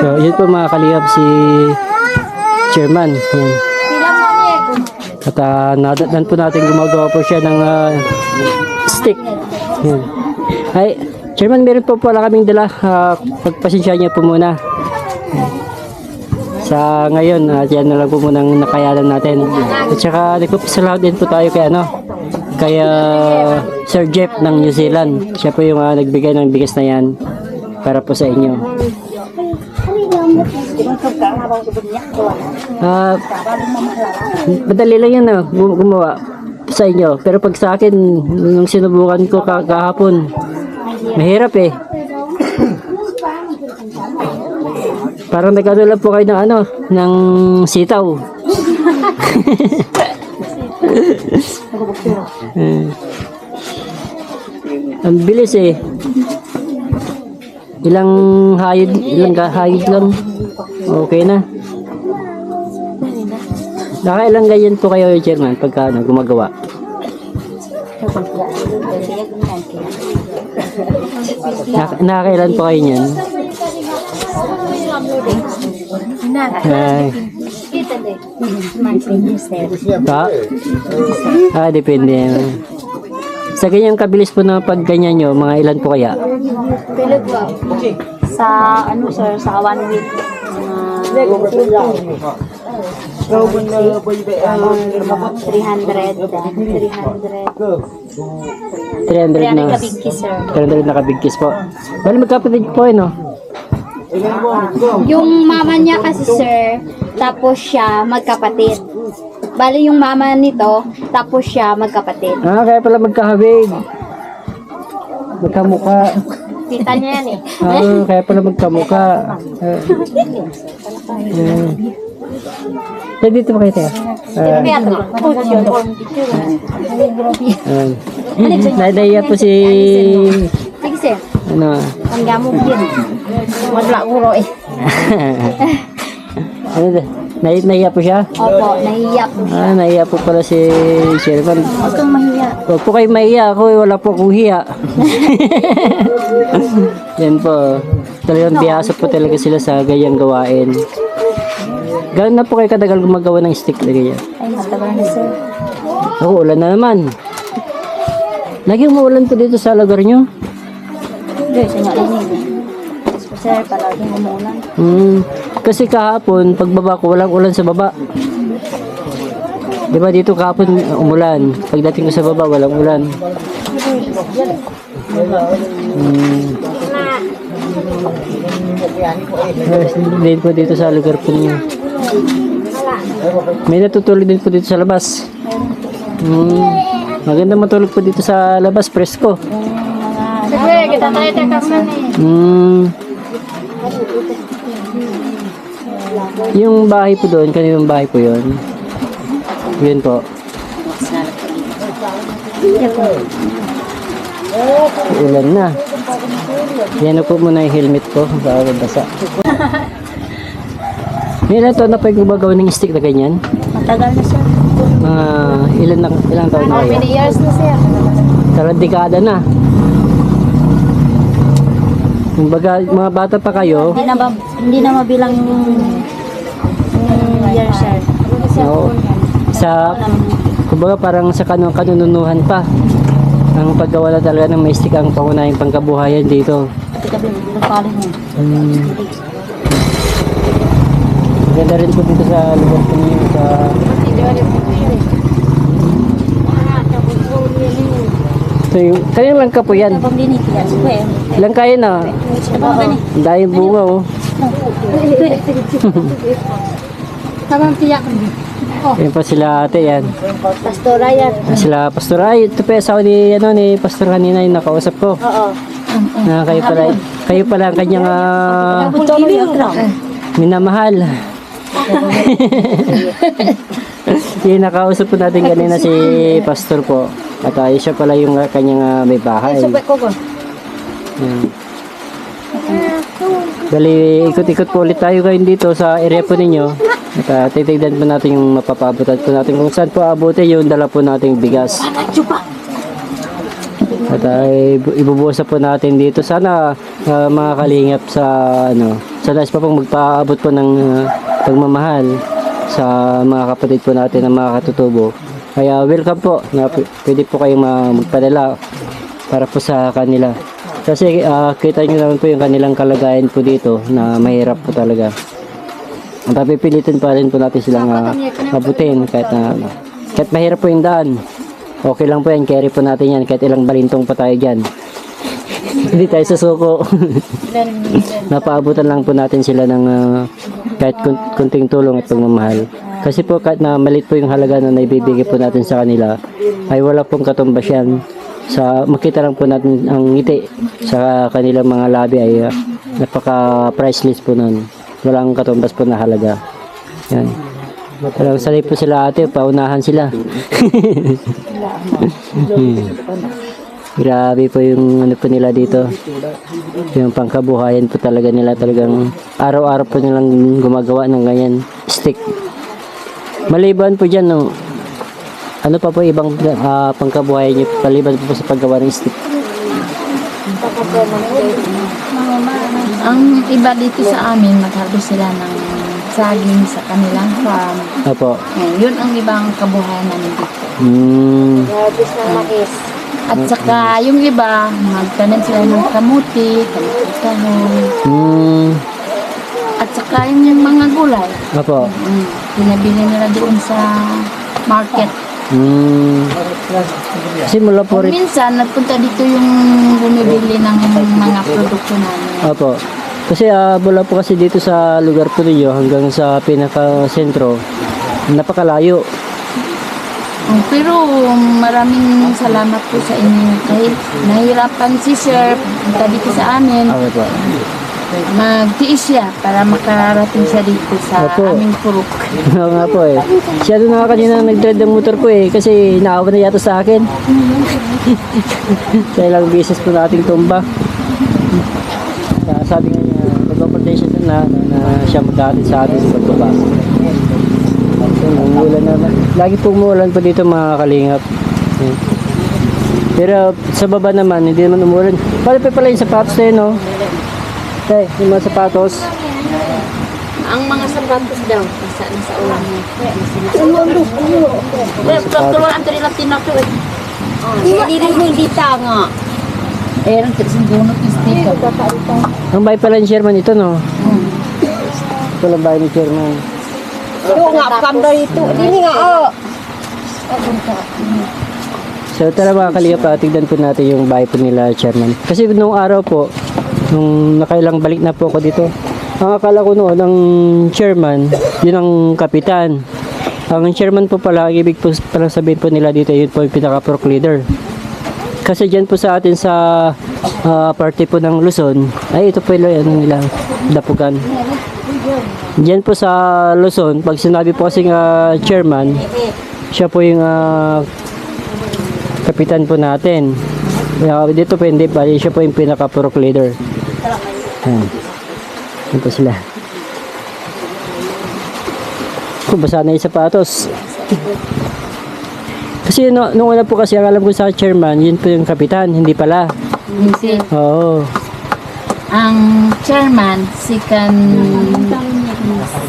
So, yun po mga kalihap si chairman. Yan. At uh, nadatnan po natin gumagawa po siya ng ah, stick. Yan. Ay, chairman, meron po pala kaming dala. Uh, pagpasensya niya po muna. Sa ngayon, at yan na lang po muna ang nakayanan natin. At saka, nagpapasalamat din po tayo kay ano, kay ah, Sir Jeff ng New Zealand. Siya po yung ah, nagbigay ng bigas na yan para po sa inyo. Ah, madali lang yan ah, gum- gumawa sa inyo. Pero pag sa akin, nung sinubukan ko ka- kahapon, mahirap eh. Parang nagkano lang po kayo ng ano, ng sitaw. Eh. Ang bilis eh. Ilang hayod, ilang ka- hayod lang. Okay na. Nakailang ganyan po kayo, Chairman, pagka ano, gumagawa? Nak nakailan po kayo niyan? Ay. Pa? Ah, depende. Sa ganyang kabilis po na pag ganyan nyo, mga ilan po kaya? Pilot po. Sa ano sir, sa one week. Uh, 300, 300. 300 na. 300 kabigki sir. 300 na kabigkis po. Bali magkapatid po eh, no? Yung mama niya kasi sir, tapos siya magkapatid. Bali yung mama nito, tapos siya magkapatid. Ah, kaya pala magkahawig. Magkamuka. Tita niya yan eh. Ah, kaya pala magkamuka. Ah. Eh, dito ba kayo tayo? Kaya to. ah. Nadaya po si... Sir, Ano? ang gamog yun. Wala uro eh. ano? Nai naiya po siya? Opo, nahiya po. Ah, naiya po pala si Sherman. Huwag kang mahiya. Huwag po kayo mahiya. Ako, eh, wala po akong hiya. Yan po. Talagang biyasa po talaga sila sa ganyang gawain. Gano'n na po kayo kadagal gumagawa ng stick na ganyan? Ay, matagal na sir. Ako, ulan na naman. Lagi umuulan po dito sa lugar nyo. Hindi, sa yun. Sir, palaging umulan. Hmm. Kasi kahapon, pagbaba ko, walang ulan sa baba. Di ba dito kahapon umulan. Pagdating ko sa baba, walang ulan. Hmm. Yes, din po dito sa lugar po niyo. May natutulog din po dito sa labas. Hmm. Maganda matulog po dito sa labas, presko. Sige, kita tayo tekasan eh. Hmm. Yung bahay po doon, kaninong bahay po yun? Yun po. Ulan na. Yan po muna yung helmet ko. Baka basa. Ilan taon na pa yung gumagawa ng stick na ganyan? Matagal na sir. Mga ilan na, ilang taon na kaya? many years na sir? Tara dekada na. Kumbaga, mga bata pa kayo, Hindi na, ba, hindi na mabilang yung years sir. No. Sa kumbaga parang sa kanun kanununuhan pa. Ang paggawa na talaga ng maestik ang pangunahing pangkabuhayan dito. Hmm. Maganda rin po dito sa lugar po niyo sa So, yung, kanina lang ka po yan. Ilang kaya na? Ang dahil bunga oh. Tamang tiyak. Oh, Yan pa sila ate yan. pastora yan. Sila pastor ay ito pa asawa ni ano ni pastor kanina yung nakausap ko. Oo. Na kayo pala kayo pala ang kanyang ah, minamahal. yung nakausap po natin kanina si pastor po. At uh, siya pala yung ah, kanyang ah, may bahay. Ko ko. Yan. Dali, ikot-ikot po ulit tayo ngayon dito sa area po ninyo. At uh, titignan po natin yung mapapaabutan po natin kung saan po abutin yung dala po nating bigas. At ay ibubuhos na po natin dito. Sana ah, mga kalingap sa ano, sa nais pa pong magpaabot po ng ah, pagmamahal sa mga kapatid po natin na mga katutubo. Kaya welcome po na pwede po kayong ma- magpadala para po sa kanila. Kasi ah, kita nyo naman po yung kanilang kalagayan po dito na mahirap po talaga. Papipilitin pa rin po natin silang uh, abutin kahit na kahit mahirap po yung daan. Okay lang po yan, carry po natin yan kahit ilang balintong pa tayo dyan. Hindi tayo susuko. Napaabutan lang po natin sila ng ah, kahit kun- kunting tulong at pagmamahal. Kasi po kahit na malit po yung halaga na naibibigay po natin sa kanila, ay wala pong katumbas yan. Sa, makita lang po natin ang ngiti sa kanilang mga labi ay ah, napaka-priceless po nun. Walang katumbas po na halaga. Yan. Talagang sanay po sila ate, paunahan sila. Hmm. Grabe po yung ano po nila dito. Yung pangkabuhayan po talaga nila talagang araw-araw po nilang gumagawa ng ganyan stick. Maliban po dyan, no, ano pa po ibang ah, pangkabuhayan niyo paliban po sa paggawa ng stick? Ang iba dito sa amin, mag-harvest sila ng saging sa kanilang farm. Opo. Yan, yun ang ibang kabuhayan namin dito. Hmm. Harvest ng mais. At saka yung iba, magtanim sila ng kamuti, kamuti kahon. Hmm. At saka yun yung mga gulay. Opo. Mm, pinabili nila doon sa market. Hmm. Kasi mula po rin. minsan, nagpunta dito yung bumibili ng mga produkto namin. Opo. Kasi ah, mula po kasi dito sa lugar po ninyo hanggang sa pinaka-sentro, napakalayo. Oh, pero maraming salamat po sa inyo. Kahit nahirapan si Sir, punta dito sa amin, Okay po. Magtiis siya para makarating siya dito sa Opo. aming purok. Oo nga po eh. Siya doon nga kanina nag-drive ng motor ko eh kasi naawa na yata sa akin. sa ilang beses po nating tumba. Kaya sabi nga niya, nag-opportunity siya na, na, na siya magkahatid sa atin sa pagbaba. So, umuulan na. Lagi po umuulan po dito mga kalingap. Eh. Pero sa baba naman, hindi naman umuulan. Pala pa pala yung sapatos na yun, no? Eh, yung mga sapatos. Ang mga sapatos daw, nasa, nasa ulan niya. sapatos. Turuan ang nila tinato eh. Hindi rin hindi tanga. Eh, ang tirising bunot yung sticker. Ang bahay pala ni Sherman ito, no? Ito lang bahay ni Sherman. Ito nga, kamba ito. Hindi nga, oh. So tara mga kalingap, ah, tignan po natin yung bahay po nila Sherman. Kasi nung araw po, nung nakailang balik na po ako dito, ang akala ko noon, ang chairman, yun ang kapitan. Ang chairman po pala, ibig po pala sabihin po nila dito, yun po yung pinaka-proc leader. Kasi dyan po sa atin sa ah, party po ng Luzon, ay ito po yung ano nila, dapugan. Diyan po sa Luzon, pag sinabi po kasi nga chairman, siya po yung ah, kapitan po natin. Kaya dito hindi pa, siya po yung pinaka-proc leader. Ayan. Yan po sila. Kung basa na yung sapatos. Kasi no, nung una po kasi ang alam ko sa chairman, yun po yung kapitan, hindi pala. Hindi. Oo. Ang chairman, second,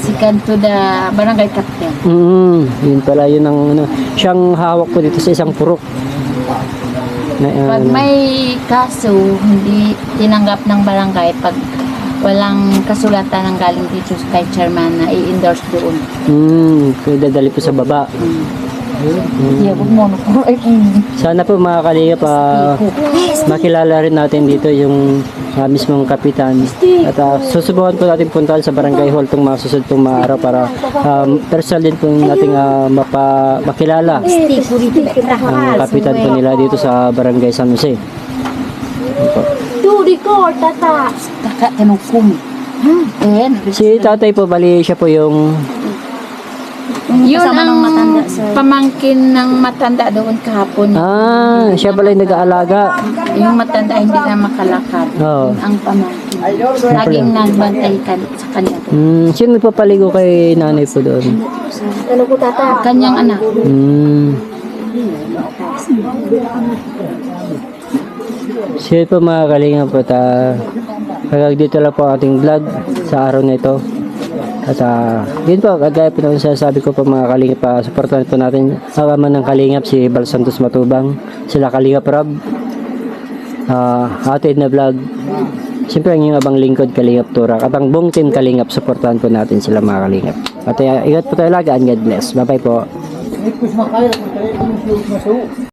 second to the barangay captain. Mm, yun pala yun ang ano, siyang hawak po dito sa isang purok. Na, Pag ano, may kaso, hindi tinanggap ng barangay pag walang kasulatan ng galing dito kay chairman na i-endorse doon. mm, kaya dadali po sa baba. Hindi ako mo, ay Sana po mga kalingap, ah, makilala rin natin dito yung ah, mismong kapitan. At uh, susubukan po natin puntahan sa barangay hall itong mga susunod pong mga araw para um, personal din po nating ah, mapa, makilala ang kapitan po nila dito sa barangay San Jose. Duri ko, tata. Taka, tanong kumi. Eh, Si tatay po, bali siya po yung yun Kasama ang ng matanda, sir. pamangkin ng matanda doon kahapon. Ah, siya pala yung nag-aalaga. Yung matanda hindi na makalakad. Oo. Yun ang pamangkin. Laging nagbantay ka sa kanya. Hmm, sino nagpapaligo kay nanay po doon? Ano ko, tata? Kanyang anak. Hmm. Yun po mga kalingap po, ta, hanggang dito lang po ang ating vlog sa araw na ito. At uh, yun po, kagaya po ng sinasabi ko po mga kalingap, pa, supportan po natin ang ama ng kalingap si Bal Santos Matubang, sila kalingap Rob, uh, atin na vlog. Siyempre ang yung abang lingkod Kalingap Turak at ang buong team Kalingap, supportan po natin sila mga Kalingap. At uh, ingat po tayo lagi and God bless. Bye bye po.